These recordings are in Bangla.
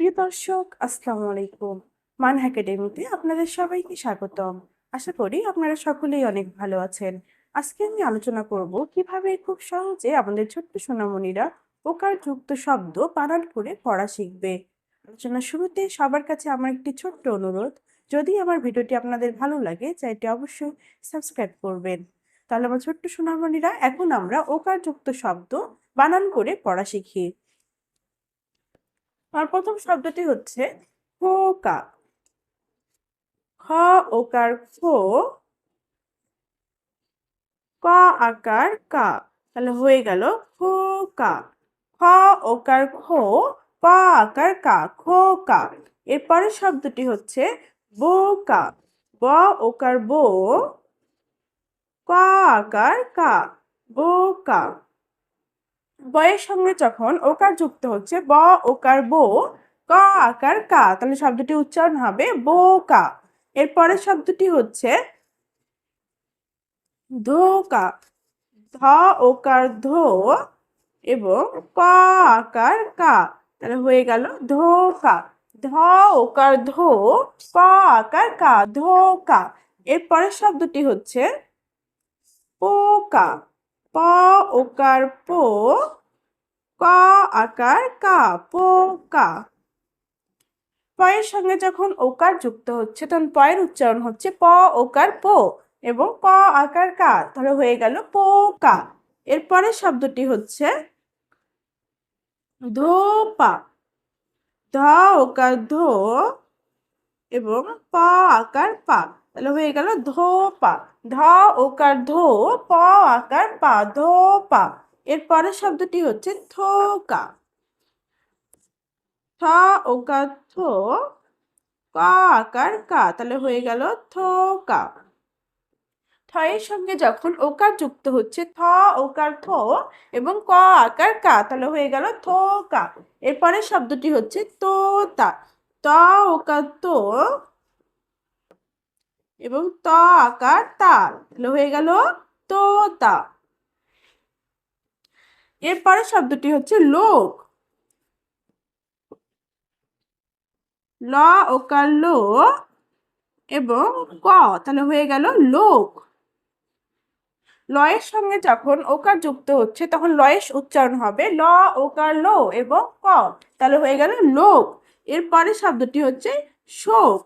প্রিয় দর্শক, আসসালামু আলাইকুম। মান একাডেমিতে আপনাদের সবাইকে স্বাগতম। আশা করি আপনারা সকলেই অনেক ভালো আছেন। আজকে আমি আলোচনা করব কীভাবে খুব সহজে আমাদের ছোট্ট সোনামণিরা যুক্ত শব্দ বানান করে পড়া শিখবে। আলোচনার শুরুতে সবার কাছে আমার একটি ছোট্ট অনুরোধ, যদি আমার ভিডিওটি আপনাদের ভালো লাগে চাইটি অবশ্যই সাবস্ক্রাইব করবেন। তাহলে আমার ছোট্ট সোনামণিরা, এখন আমরা ওকার যুক্ত শব্দ বানান করে পড়া শিখি। আমার প্রথম শব্দটি হচ্ছে খোকা খ ওকার খো, ক আকার কা। তাহলে হয়ে গেল খোকা খ ওকার খো ক আকার কা খোকা এরপরের শব্দটি হচ্ছে বোকা ব ওকার বো, ক আকার কা বোকা বয়ের সঙ্গে যখন ওকার যুক্ত হচ্ছে, ব, ওকার বো, ক, আকার কা, তাহলে শব্দটি উচ্চারণ হবে বো বোকা এরপরের শব্দটি হচ্ছে ধোকা ধ, ওকার ধো এবং ক, আকার কা। তাহলে হয়ে গেল ধোকা ধ, ওকার ধো, ক, আকার কা ধোকা এরপরের শব্দটি হচ্ছে পোকা ওকার পো, ক আকার কা পোকা পয়ের সঙ্গে যখন ওকার যুক্ত হচ্ছে, তখন পয়ের উচ্চারণ হচ্ছে প ওকার পো এবং ক আকার কা, তাহলে হয়ে গেল পোকা এরপরের শব্দটি হচ্ছে ধোপা ধ ওকার ধো এবং প আকার পা, তাহলে হয়ে গেল ধোপা ধ, ওকার, ধো, প, আকার, পা ধোপা এর পরের শব্দটি হচ্ছে থোকা। থ ওকার থো, ক, আকার, কা। তাহলে হয়ে গেল থোকা। থয়ের সঙ্গে যখন ওকার যুক্ত হচ্ছে, থ, ওকার, থো এবং ক, আকার, কা, তাহলে হয়ে গেল থোকা। এরপরের শব্দটি হচ্ছে তোতা। ত ওকার তো এবং ত আকার তা তাহলে হয়ে গেল তোতা এরপরে শব্দটি হচ্ছে লোক। ল ওকার লো এবং ক, তাহলে হয়ে গেল লোক। লয়ের সঙ্গে যখন ওকার যুক্ত হচ্ছে, তখন লয়েস উচ্চারণ হবে ল ওকার লো এবং ক। তাহলে হয়ে গেল লোক। এরপরে শব্দটি হচ্ছে শোক।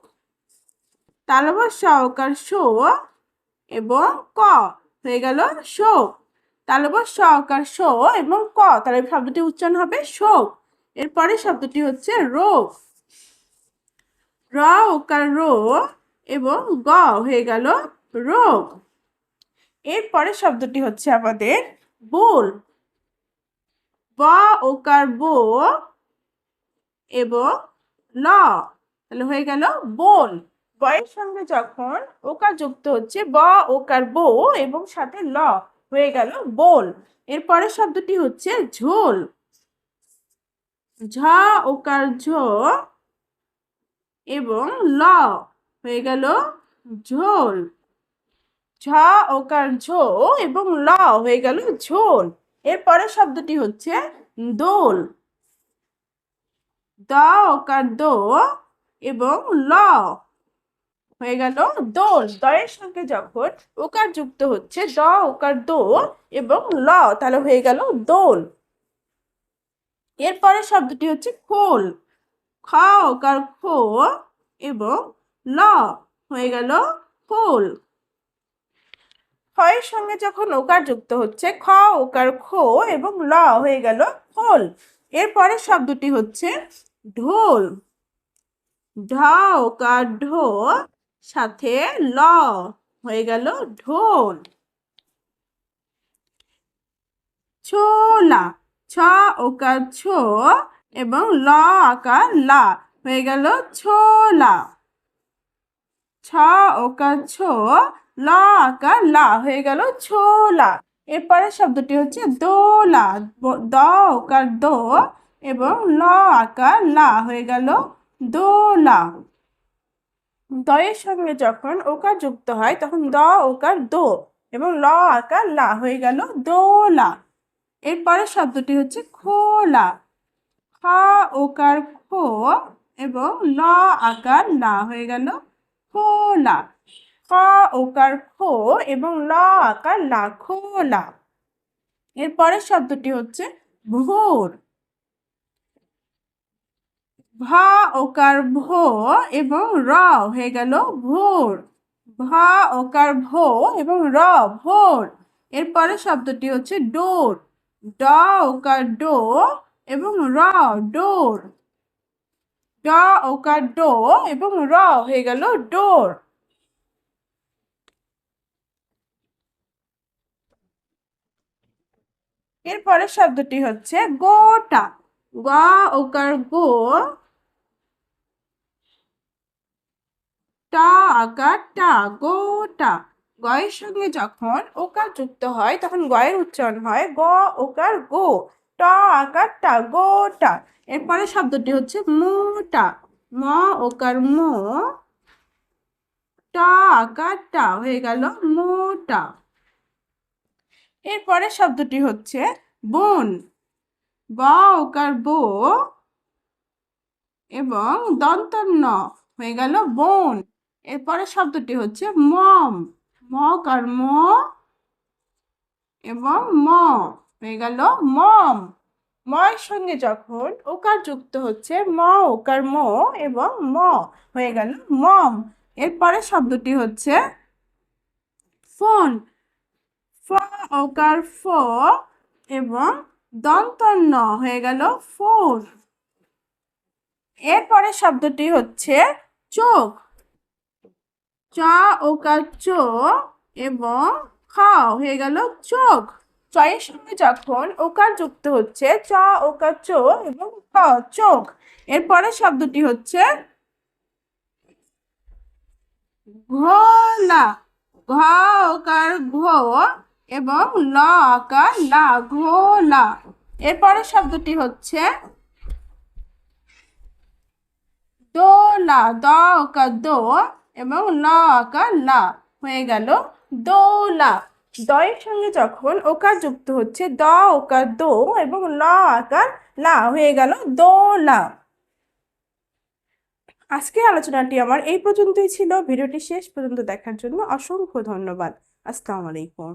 তালবর সহকার শো এবং ক। হয়ে গেল শোক তালবর সহকার শো এবং ক। তাহলে শব্দটি উচ্চারণ হবে শোক এরপরে শব্দটি হচ্ছে রোগ র, ওকার রো এবং গ। হয়ে গেল রোগ এরপরে শব্দটি হচ্ছে আমাদের বোল। ব, ওকার বো এবং ল। তাহলে হয়ে গেল বোল। বয়ের সঙ্গে যখন ওকার যুক্ত হচ্ছে ব, ওকার বো এবং সাথে ল হয়ে গেল বোল। এরপরে শব্দটি হচ্ছে ঝোল। ঝ, ওকার ঝো এবং ল হয়ে গেল ঝোল। ঝ, ওকার ঝো এবং ল হয়ে গেল ঝোল। এর পরের শব্দটি হচ্ছে দোল। দ, ওকার দো এবং ল হয়ে গেল দোল দয়ের সঙ্গে যখন ওকার যুক্ত হচ্ছে, দ ওকার দো এবং ল, তাহলে হয়ে গেল দোল। এরপরে শব্দটি হচ্ছে খোল। খ ওকার খো এবং ল হয়ে গেল খোল। ক্ষয়ের সঙ্গে যখন ওকার যুক্ত হচ্ছে, খ ওকার খো এবং ল হয়ে গেল খোল। এরপরে শব্দটি হচ্ছে ঢোল। ঢ ওকার ঢো সাথে ল হয়ে গেল ঢোল। ছোলা, ছ ওকার ছো এবং ল আকার লা হয়ে গেল ছোলা। ছ ওকার ছো, ল আকার লা হয়ে গেল ছোলা। এরপরে শব্দটি হচ্ছে দোলা দ ওকার দো এবং ল আকার লা হয়ে গেল দোলা। দয়ের সঙ্গে যখন ওকার যুক্ত হয়, তখন দ ওকার দো এবং ল আকার লা হয়ে গেল দোলা। এরপরের শব্দটি হচ্ছে খোলা। খ ওকার খো এবং ল আকার লা হয়ে গেল খোলা। খ ওকার খো এবং ল আকার লা খোলা। এরপরের শব্দটি হচ্ছে ভোর। ভা ওকার ভো এবং র হয়ে গেল ভোর। ভা ওকার ভো এবং র ভোর। এরপরে শব্দটি হচ্ছে ডোর। ড ওকার ডো এবং র ডোর। ড ওকার ডো এবং র হয়ে গেল ডোর। এরপরে শব্দটি হচ্ছে গোটা। গ ওকার গো টা আকার টা গোটা গয়ের সঙ্গে যখন ওকার যুক্ত হয়, তখন গয়ের উচ্চারণ হয় গ, ওকার গো। ট আকার টা গোটা এরপরে শব্দটি হচ্ছে মোটা ম, ওকার মো। টা আকার টা হয়ে গেল মোটা এরপরে শব্দটি হচ্ছে বন। ব ওকার বো এবং দন্তন্য হয়ে গেল বোন। এরপরে শব্দটি হচ্ছে মম। ম কার ম এবং ম হয়ে গেল মম। ময়ের সঙ্গে যখন ওকার যুক্ত হচ্ছে ম, ওকার ম এবং ম হয়ে গেল মম। এরপরে শব্দটি হচ্ছে ফোন। ফ, ওকার ফ এবং দন্তন্য হয়ে গেল ফোন এরপরে শব্দটি হচ্ছে চোখ। চা ওকার চো এবং খ হয়ে গেল চোখ। চয়ের সঙ্গে যখন ওকার যুক্ত হচ্ছে, চ, ওকার চো এবং খ চোখ। এরপরে শব্দটি হচ্ছে ঘোলা। ঘ, ওকার ঘো এবং ল, আকার লা, ঘোলা। এরপরে শব্দটি হচ্ছে দোলা। দ, ওকার দো এবং ল আকার লা হয়ে গেল দোলা। দয়ের সঙ্গে যখন ওকার যুক্ত হচ্ছে, দ ওকার দো এবং ল আকার লা হয়ে গেল দোলা। আজকের আলোচনাটি আমার এই পর্যন্তই ছিল। ভিডিওটি শেষ পর্যন্ত দেখার জন্য অসংখ্য ধন্যবাদ। আসসালামু আলাইকুম।